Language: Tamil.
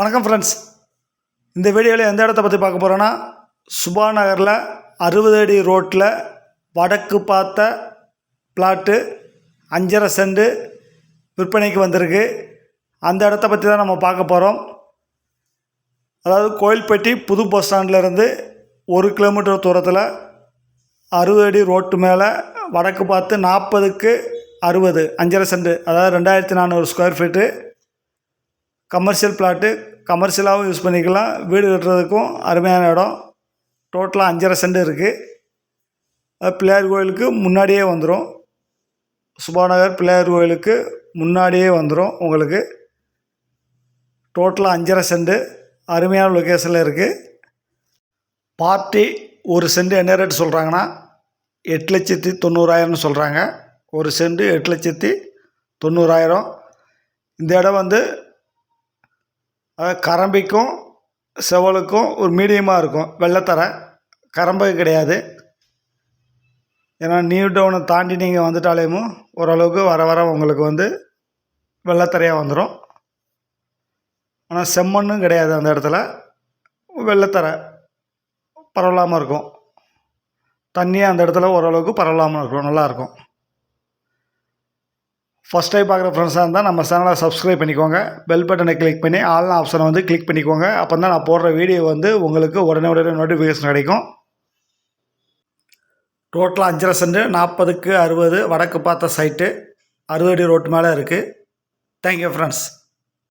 வணக்கம் ஃப்ரெண்ட்ஸ் இந்த வீடியோவில் எந்த இடத்த பற்றி பார்க்க போகிறோன்னா சுபா நகரில் அறுபது அடி ரோட்டில் வடக்கு பார்த்த பிளாட்டு அஞ்சரை செண்டு விற்பனைக்கு வந்திருக்கு. அந்த இடத்த பற்றி தான் நம்ம பார்க்க போகிறோம் அதாவது கோயில்பட்டி புது பஸ் ஸ்டாண்ட்லேருந்து ஒரு கிலோமீட்டர் தூரத்தில் அறுபது அடி ரோட்டு மேலே வடக்கு பார்த்து நாற்பதுக்கு அறுபது அஞ்சரை செண்டு அதாவது ரெண்டாயிரத்தி நானூறு ஸ்கொயர் ஃபீட்டு கமர்ஷியல் பிளாட்டு கமர்ஷியலாகவும் யூஸ் பண்ணிக்கலாம். வீடு கட்டுறதுக்கும் அருமையான இடம். டோட்டலாக அஞ்சரை சென்ட் இருக்குது பிள்ளையார் கோயிலுக்கு முன்னாடியே வந்துடும் சுபாநகர் பிள்ளையார் கோயிலுக்கு முன்னாடியே வந்துடும் உங்களுக்கு. டோட்டலாக அஞ்சரை சென்ட் அருமையான லொக்கேஷனில் இருக்குது பார்ட்டி ஒரு சென்ட் என்ன ரேட் சொல்கிறாங்கன்னா எட்டு லட்சத்தி தொண்ணூறாயிரம்னு சொல்கிறாங்க ஒரு சென்ட் எட்டு லட்சத்தி தொண்ணூறாயிரம். இந்த இடம் வந்து அதாவது கரம்பிக்கும் செவலுக்கும் ஒரு மீடியமாக இருக்கும். வெள்ளைத்தரை. கரம்பு கிடையாது. ஏன்னா நியூ டவுனை தாண்டி நீங்கள் வந்துட்டாலேயும் ஓரளவுக்கு வர வர உங்களுக்கு வந்து வெள்ளத்தரையாக வந்துடும் ஆனால் செம்மண்ணும் கிடையாது அந்த இடத்துல. வெள்ளத்தரை பரவலாமல் இருக்கும். தண்ணியாக அந்த இடத்துல ஓரளவுக்கு பரவலாமல் இருக்கும். நல்லாயிருக்கும் ஃபஸ்ட் டைம் பார்க்குற ஃப்ரெண்ட்ஸாக இருந்தால் நம்ம சேனலை சப்ஸ்கிரைப் பண்ணிக்கோங்க. பெல் பட்டனை கிளிக் பண்ணி ஆல்னா ஆப்ஷனை வந்து கிளிக் பண்ணிக்கோங்க. அப்போ தான் நான் போடுற வீடியோ வந்து உங்களுக்கு உடனே உடனே நோட்டிஃபிகேஷன் கிடைக்கும். டோட்டலாக அஞ்சரை சென்ட் நாற்பதுக்கு அறுபது வடக்கு பார்த்த சைட்டு அறுபது அடி ரோட்டு மேலே இருக்குது தேங்க்யூ ஃப்ரெண்ட்ஸ்